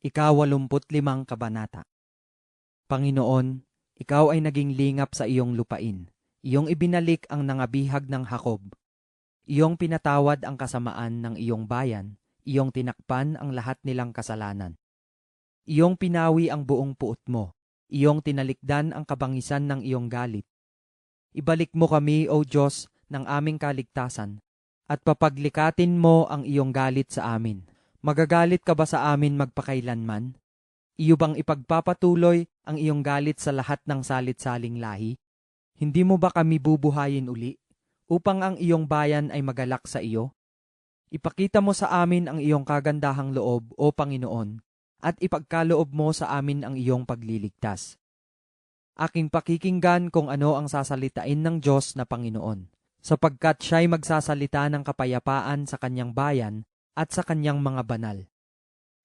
Ikawalumput limang kabanata. Panginoon, ikaw ay naging lingap sa iyong lupain. Iyong ibinalik ang nangabihag ng Hakob. Iyong pinatawad ang kasamaan ng iyong bayan. Iyong tinakpan ang lahat nilang kasalanan. Iyong pinawi ang buong puot mo. Iyong tinalikdan ang kabangisan ng iyong galit. Ibalik mo kami, O Diyos, ng aming kaligtasan, at papaglikatin mo ang iyong galit sa amin. Magagalit ka ba sa amin magpakailanman? Iyo bang ipagpapatuloy ang iyong galit sa lahat ng salit-saling lahi? Hindi mo ba kami bubuhayin uli, upang ang iyong bayan ay magalak sa iyo? Ipakita mo sa amin ang iyong kagandahang loob, O Panginoon, at ipagkaloob mo sa amin ang iyong pagliligtas. Aking pakikinggan kung ano ang sasalitain ng Diyos na Panginoon, sapagkat siya'y magsasalita ng kapayapaan sa kanyang bayan at sa kanyang mga banal.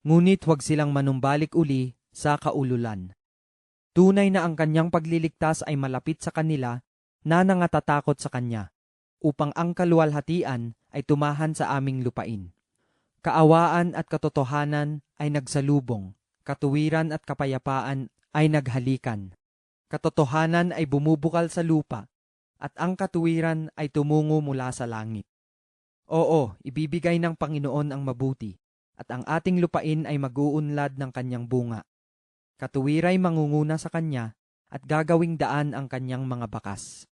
Ngunit huwag silang manumbalik uli sa kaululan. Tunay na ang kanyang pagliligtas ay malapit sa kanila na nangatatakot sa kanya, upang ang kaluwalhatian ay tumahan sa aming lupain. Kaawaan at katotohanan ay nagsalubong, katuwiran at kapayapaan ay naghalikan. Katotohanan ay bumubukal sa lupa, at ang katuwiran ay tumungo mula sa langit. Oo, ibibigay ng Panginoon ang mabuti, at ang ating lupain ay mag-uunlad ng kanyang bunga. Katuwiray mangunguna sa kanya, at gagawing daan ang kanyang mga bakas.